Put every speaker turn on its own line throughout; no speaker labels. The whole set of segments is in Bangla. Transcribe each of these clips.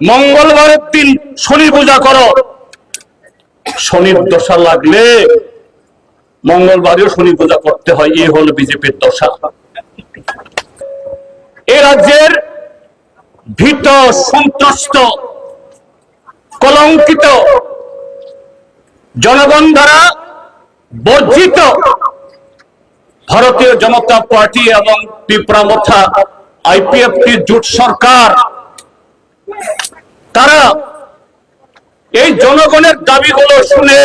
মঙ্গলবারের দিন শনি পূজা করো। শনির দশা লাগলে মঙ্গলবারেও শনি পূজা করতে হয় এই হল বিজেপির দশা। এ রাজ্যের ভীত সন্ত্রস্ত কলঙ্কিত জনগণ দ্বারা বর্জিত ভারতীয় জনতা পার্টি এবং পিপরামথা আইপিএফটি জোট সরকার তারা এই জনগণের দাবিগুলো শুনে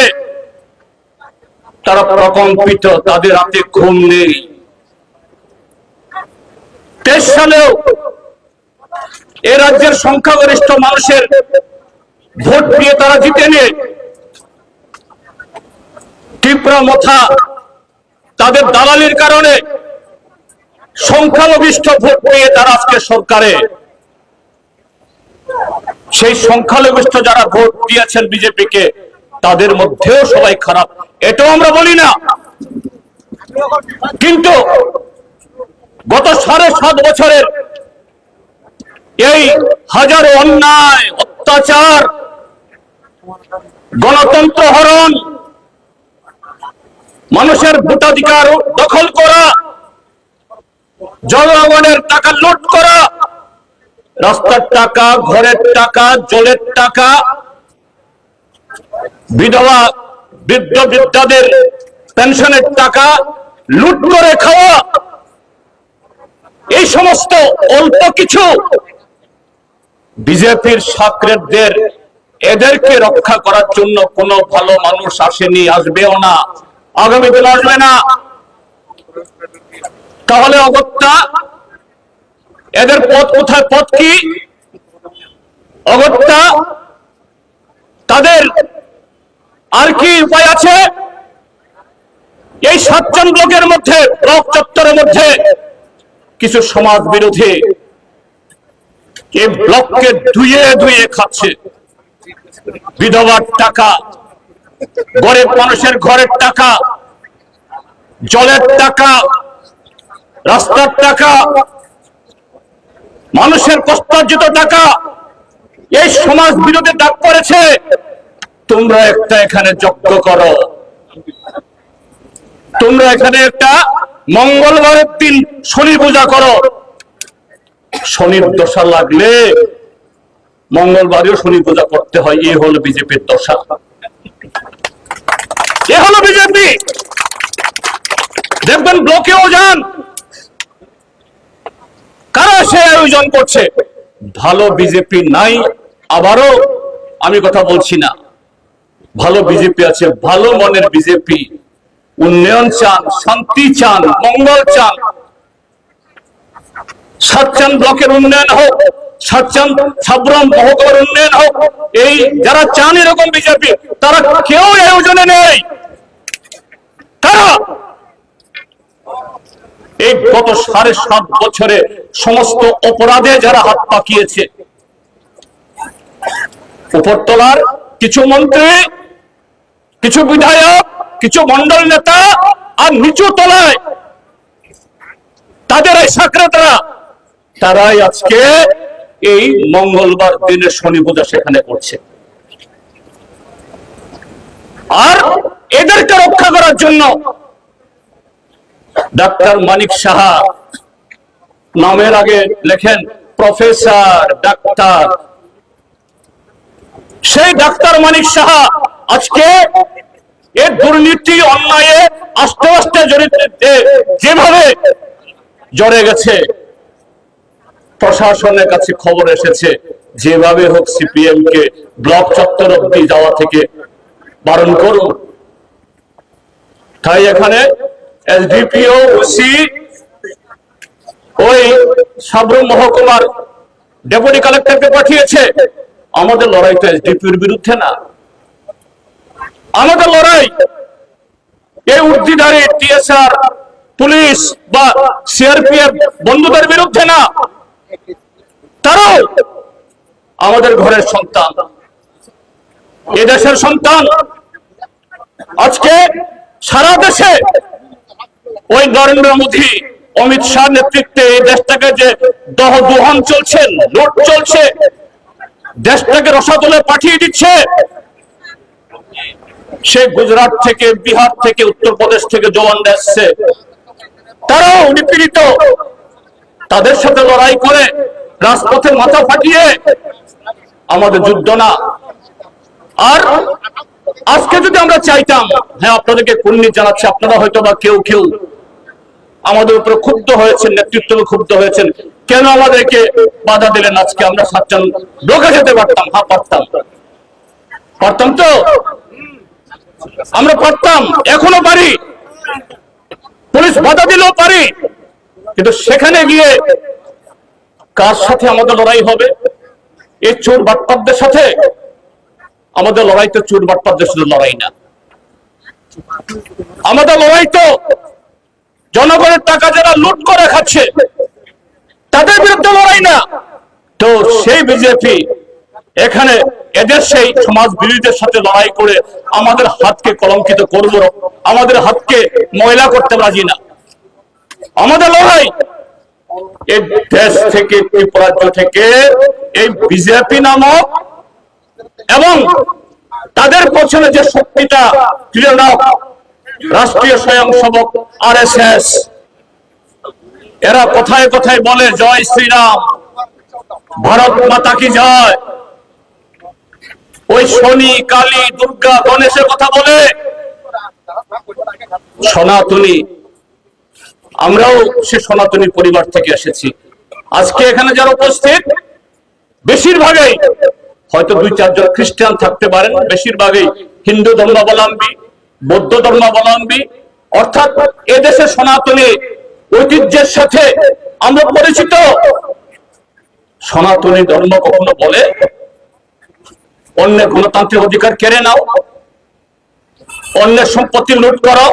তারা প্রকম্পিত, তাদের হাতে ঘুম নেই। তেইশ সালেও এ রাজ্যের সংখ্যাগরিষ্ঠ মানুষের ভোট দিয়ে তারা জিতে জিতেনে ত্রিপুরা মথা তাদের দালালির কারণে সংখ্যালঘিষ্ঠ ভোট পেয়ে তারা আজকে সরকারে। সেই সংখ্যালঘিষ্ঠ যারা ভোট দিয়েছেন বিজেপিকে, তাদের মধ্যেও সবাই খারাপ। এটাও আমরা বলি না। কিন্তু গত সাড়ে সাত বছরের এই হাজারো অন্যায়, অত্যাচার, গণতন্ত্র হরণ, মানুষের ভোটাধিকার দখল করা, জনগণের টাকা লুট করা রাস্তার টাকা, ঘরের টাকা, জলের টাকা। বিধবা, বৃদ্ধ, বৃদ্ধাদের পেনশনের টাকা লুট করে খাওয়া। এই সমস্ত অল্প কিছু বিজেপির সাকরেতদের, এদেরকে রক্ষা করার জন্য কোনো ভালো মানুষ আসেনি, আসবেও না। আগামী দিন আসবে না। তাহলে অগত্যা এদের পথ কোথায় পথ কি? অগত্যা, তাদের আর কি উপায় আছে? এই সাতজন ব্লকের মধ্যে ব্লক চত্বরের মধ্যে কিছু সমাজ বিরোধী এই ব্লককে ধুয়ে ধুয়ে খাচ্ছে। বিধবার টাকা, গরিব মানুষের ঘরের টাকা, জলের টাকা, রাস্তার টাকা মানুষের কষ্টার্জিত টাকা এই সমাজ বিরোধী ডাক করেছে, তোমরা একটা এখানে যজ্ঞ করো। তোমরা এখানে একটা মঙ্গলবারের দিন শনি পূজা করো। শনির দশা লাগলে মঙ্গলবারেও শনি পূজা করতে হয়, এ হলো বিজেপির দশা। এ হলো বিজেপি। দেখবেন ব্লকেও যান কারা সে আয়োজন করছে। ভালো বিজেপি নাই, আবারও আমি কথা বলছি না। ভালো বিজেপি আছে, ভালো মনের বিজেপি। উন্নয়ন চান, শান্তি চান, মঙ্গল চান। সাতচান ব্লকের উন্নয়ন হোক, সাতচান সাবরম মহকুমার উন্নয়ন হোক, এই যারা চান এরকম বিজেপি, তারা কেউ আয়োজনে নেই। তারা এই গত সাড়ে সাত বছরে সমস্ত অপরাধে যারা হাত পাকিয়েছে, উপরতলার কিছু মন্ত্রী, কিছু বিধায়ক, কিছু মন্ডল নেতা আর নিচু তলায় তাদের এই সাকরেতরা তারাই আজকে এই মঙ্গলবার দিনে শনি পূজা সেখানে করছে। আর এদেরকে রক্ষা করার জন্য ডাক্তার মানিক সাহা নামের আগে লেখেন প্রফেসর ডাক্তার। সেই ডাক্তার মানিক সাহা আজকে এর দুর্নীতি, অন্যায়ে, আস্তে আস্তে যেভাবে জড়ে গেছে, প্রশাসনের কাছে খবর এসেছে, যেভাবে হোক সিপিএম কে ব্লক চত্বর অব্দি যাওয়া থেকে বারণ করুন। তাই এখানে এসডিপিও ওসি ওই সাবরুম মহকুমার ডেপুটি কালেক্টরকে পাঠিয়েছে। আমাদের লড়াই তো বিরুদ্ধে না। আমাদের লড়াই এই টিএসআর পুলিশ বা সিআরপিএফ বন্ধুদের বিরুদ্ধে না। তারাও আমাদের ঘরের সন্তান। এ দেশের সন্তান আজকে সারা দেশে ওই নরেন্দ্র মোদী, অমিত শাহ নেতৃত্বে এই দেশটাকে যে দহ দুহন চলছে, লুট চলছে, দেশটাকে রসাতলে পাঠিয়ে দিচ্ছে, সে গুজরাট থেকে, বিহার থেকে, উত্তরপ্রদেশ থেকে জওয়ানরা এসছে তারাও নিপীড়িত। তাদের সাথে লড়াই করে রাজপথে মাথা ফাটিয়ে আমাদের যুদ্ধ না। আর আজকে যদি আমরা চাইতাম হ্যাঁ আপনাদেরকে কুন্নি জানাচ্ছি, আপনারা হয়তো বা কেউ কেউ আমাদের উপরে ক্ষুব্ধ হয়েছেন, নেতৃত্ব ক্ষুব্ধ হয়েছেন। কেন আমাদেরকে বাধা দিলেন আজকে? আমরা সাতজন ঢোকা যেতে পারতাম। হ্যাঁ পারতাম। পারতাম তো? আমরা পারতাম, এখনও পারি। পুলিশ বাধা দিলেও পারি। কিন্তু সেখানে গিয়ে কার সাথে আমাদের লড়াই হবে? এই চোর বাটপারদের সাথে? আমাদের লড়াই তো চোর বাটপারদের শুধু লড়াই না। আমাদের লড়াই তো জনগণের টাকা যারা লুট করে খাচ্ছে, তাদের বিরুদ্ধে লড়াই না। তো সেই বিজেপি এখানে এদের সেই সমাজ বিরোধীদের সাথে লড়াই করে আমাদের হাতকে কলঙ্কিত করব আমাদের হাতকে ময়লা করতে রাজি না। আমাদের লড়াই এই দেশ থেকে ত্রিপুরাজ্য থেকে, এই বিজেপি নামক এবং তাদের পেছনে যে শক্তিটা ক্রীড়ক রাষ্ট্রীয় স্বয়ংসেবক আর এরা কোথায় কোথায় বলে, জয় শ্রীরাম, ভারত মাতা কি জয়? ওই শনি, কালী, দুর্গা, গণেশের কথা বলে, সনাতনী, আমরাও সে সনাতনী পরিবার থেকে এসেছি। আজকে এখানে যারা উপস্থিত, বেশিরভাগই হয়তো দুই চারজন খ্রিস্টান থাকতে পারেন, বেশিরভাগই হিন্দু ধর্মাবলম্বী বৌদ্ধ ধর্মাবলম্বী, অর্থাৎ এদেশে সনাতনী ঐতিহ্যের সাথে আমরা পরিচিত। সনাতনী ধর্ম কখনো বলে, অন্যের গণতান্ত্রিক অধিকার কেড়ে নাও, অন্যের সম্পত্তি লুট করো।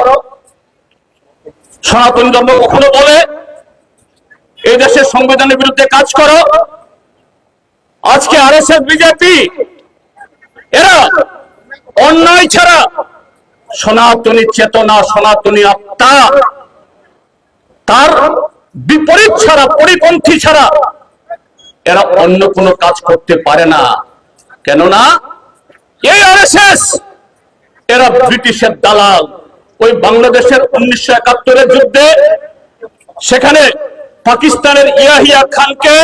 সনাতনী ধর্ম কখনো বলে এই দেশের সংবিধানের বিরুদ্ধে কাজ করো। আজকে আর এস এস বিজেপি, এরা অন্যায় ছাড়া সনাতনী চেতনা, সনাতনী আত্মা, তার বিপরীত ছাড়া, পরিপন্থী ছাড়া এরা অন্য কোনো কাজ করতে পারে না। কেননা এই আরএসএস, এরা ব্রিটিশের দালাল। ওই বাংলাদেশের উনিশশো একাত্তরের যুদ্ধে সেখানে পাকিস্তানের ইয়াহিয়া খানকে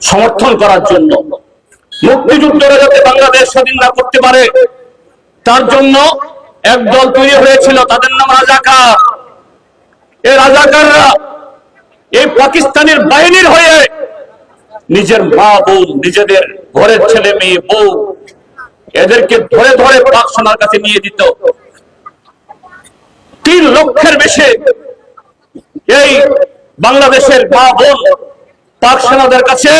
সমর্থন করার জন্য মুক্তিযুদ্ধরা যাতে বাংলাদেশ স্বাধীন না করতে পারে। তার জন্য এক দল তৈরি হয়েছিল, তাদের নাম রাজাকার। এই রাজাকাররা এই পাকিস্তানের বাহিনীর হয়ে নিজের মা বোন, নিজেদের ঘরের ছেলে, মেয়ে, বউ এদেরকে ধরে ধরে পাক সোনার কাছে নিয়ে দিত। তিন লক্ষের বেশি এই বাংলাদেশের মা বোন পাক সেনাদের কাছে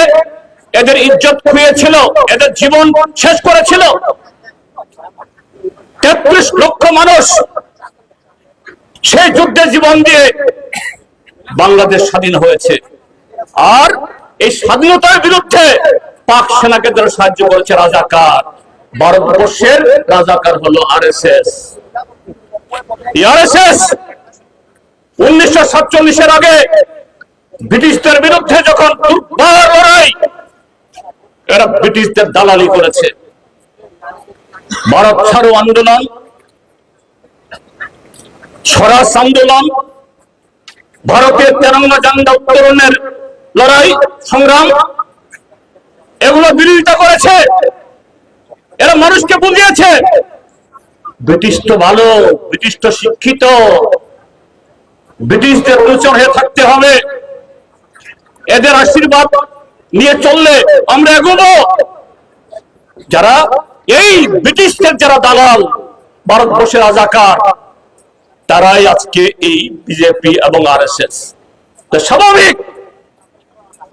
এদের ইজ্জত খুঁয়েছিল, এদের জীবন শেষ করেছিল। তেত্রিশ লক্ষ মানুষ সেই যুদ্ধে জীবন দিয়ে বাংলাদেশ স্বাধীন হয়েছে। আর এই স্বাধীনতার বিরুদ্ধে পাক সেনাকে যারা সাহায্য করেছে রাজাকার ভারতবর্ষের রাজাকার হলো আর এস এস উনিশশো সাতচল্লিশের আগে ব্রিটিশদের বিরুদ্ধে যখন লড়াই, এরা ব্রিটিশদের দালালি করেছে। ভারত ছাড়ো আন্দোলন, স্বরাজ আন্দোলন, ভারতের তেরঙ্গা জান্ডা উত্তরণের লড়াই, সংগ্রাম, এগুলো বিরোধিতা করেছে। এরা মানুষকে বুঝিয়েছে, ব্রিটিশ তো ভালো, ব্রিটিশ তো শিক্ষিত, ব্রিটিশদের অনুচর হয়ে থাকতে হবে। এদের আশীর্বাদ নিয়ে চললে আমরা এগোবো। যারা এই ব্রিটিশদের যারা দালাল, ভারতবর্ষের রাজাকার, তারাই আজকে এই বিজেপি এবং আর এস এস স্বাভাবিক,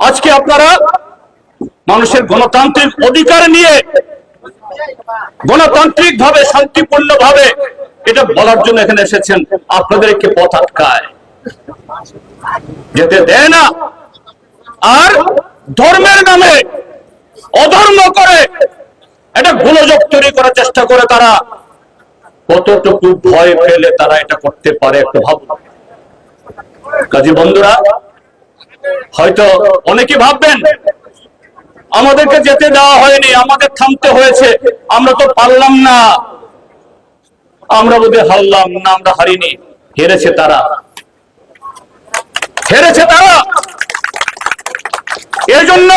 আজকে আপনারা মানুষের গণতান্ত্রিক অধিকার নিয়ে গণতান্ত্রিক ভাবে শান্তিপূর্ণ ভাবে এটা বলার জন্য এখানে এসেছেন, আপনাদের একটি পথ আটকায়। যেতে দেয় না, আর ধর্মের নামে অধর্ম করে এটা গোলযোগ তৈরি করার চেষ্টা করে তারা। কতটুকু ভয় পেলে তারা এটা করতে পারে একটু ভাবুন কাজী বন্ধুরা, হয়তো অনেকে ভাববেন, আমাদেরকে যেতে দেওয়া হয়নি, আমাদের থামতে হয়েছে, আমরা তো পারলাম না। আমরা বোধহয় হারলাম না, আমরা হারিনি, হেরেছে তারা। হেরেছে তারা। এই জন্য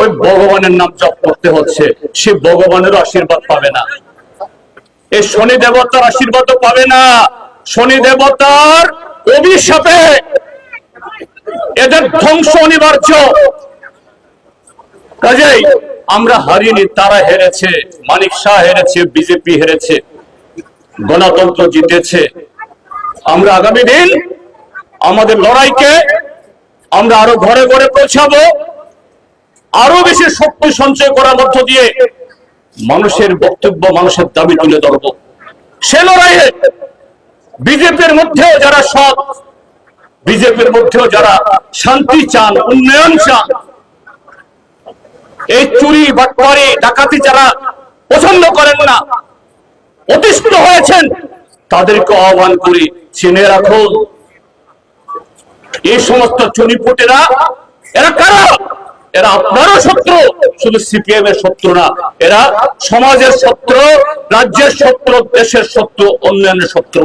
ওই ভগবানের নাম জপ করতে হচ্ছে। সে ভগবানের আশীর্বাদ পাবে না। এই শনি দেবতার আশীর্বাদ পাবে না। শনি দেবতার অভিশাপে এদের ধ্বংস অনিবার্য। কাজেই আমরা হারিনি, তারা হেরেছে, মানিক শাহ হেরেছে, বিজেপি হেরেছে, গণতন্ত্র জিতেছে। আমরা আগামী দিন আমাদের লড়াইকে আমরা আরও ঘরে ঘরে পৌঁছাবো। আরও বেশি শক্তি সঞ্চয় করার মধ্য দিয়ে মানুষের বক্তব্য, মানুষের দাবি তুলে ধরব। সে লড়াইয়ে বিজেপির মধ্যেও যারা সৎ, বিজেপির মধ্যেও যারা শান্তি চান, উন্নয়ন চান, এই চুরি, বাটপারি, ডাকাতি যারা পছন্দ করেন না, অতিষ্ঠ হয়েছেন, তাদেরকে আহ্বান করি, চিনে রাখুন। এই সমস্ত চুরিপুটেরা এরা কারা? এরা আপনারও শত্রু। শুধু সিপিএম এর শত্রু না, এরা সমাজের শত্রু, রাজ্যের শত্রু, দেশের শত্রু, অন্যান্য শত্রু।